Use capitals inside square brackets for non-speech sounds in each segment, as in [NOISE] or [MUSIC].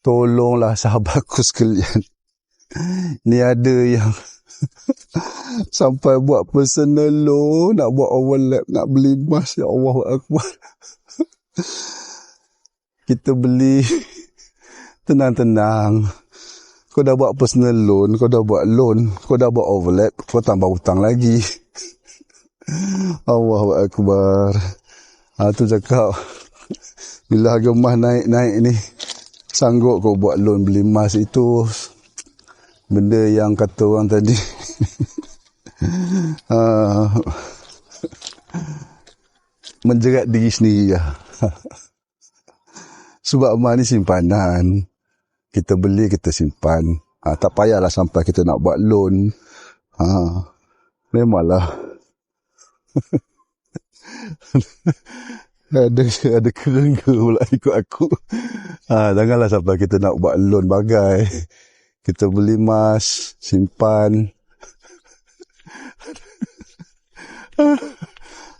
tolonglah sahabatku [LAUGHS] sekalian. Ni ada yang [LAUGHS] sampai buat personal loan, nak buat overlap, nak beli emas. Ya Allah Akbar. [LAUGHS] Kita beli tenang-tenang. Kau dah buat personal loan, kau dah buat loan, kau dah buat overlap, kau tambah hutang lagi. Allah Akbar. Ha, tu cakap, bila harga emas naik-naik ni, sanggup kau buat loan beli emas itu benda yang kata orang tadi. Uh, [LAUGHS] menjerat diri sendiri lah. [LAUGHS] sebab emas ni simpanan. Kita beli kita simpan. Ha, tak payahlah sampai kita nak buat loan. Ha, memanglah. [LAUGHS] Ada ada kerengga pula ikut aku. Ha, janganlah sampai kita nak buat loan bagai. [LAUGHS] Kita beli emas, simpan. [LAUGHS]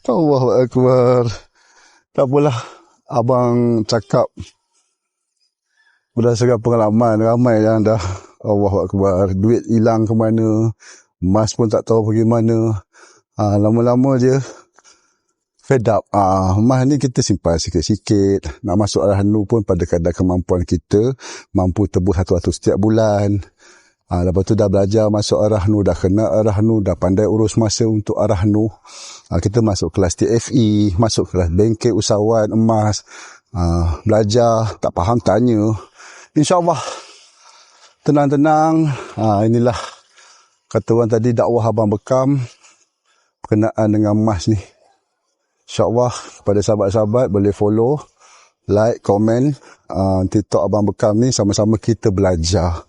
Allah Akbar. Tak apalah. Abang cakap berdasarkan pengalaman ramai yang dah Allah Akbar. Duit hilang ke mana. Emas pun tak tahu pergi mana. Ha, lama-lama je fed up. Ah, mah ni kita simpan sikit-sikit. Nak masuk arah nu pun pada kadar kemampuan kita mampu tebus satu-satu setiap bulan. Ah, lepas tu dah belajar masuk arah nu, dah kena arah nu, dah pandai urus masa untuk arah nu. Ah, kita masuk kelas TFE, masuk kelas bengkel usahawan emas. Ah, belajar, tak faham tanya. InsyaAllah, tenang-tenang. Ah, inilah kata orang tadi dakwah Abang Bekam berkenaan dengan emas ni. InsyaAllah kepada sahabat-sahabat boleh follow, like, komen uh, TikTok Abang Bekam ni sama-sama kita belajar.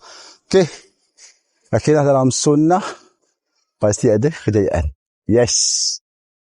Okay. Akhirnya dalam sunnah pasti ada kejayaan. Yes.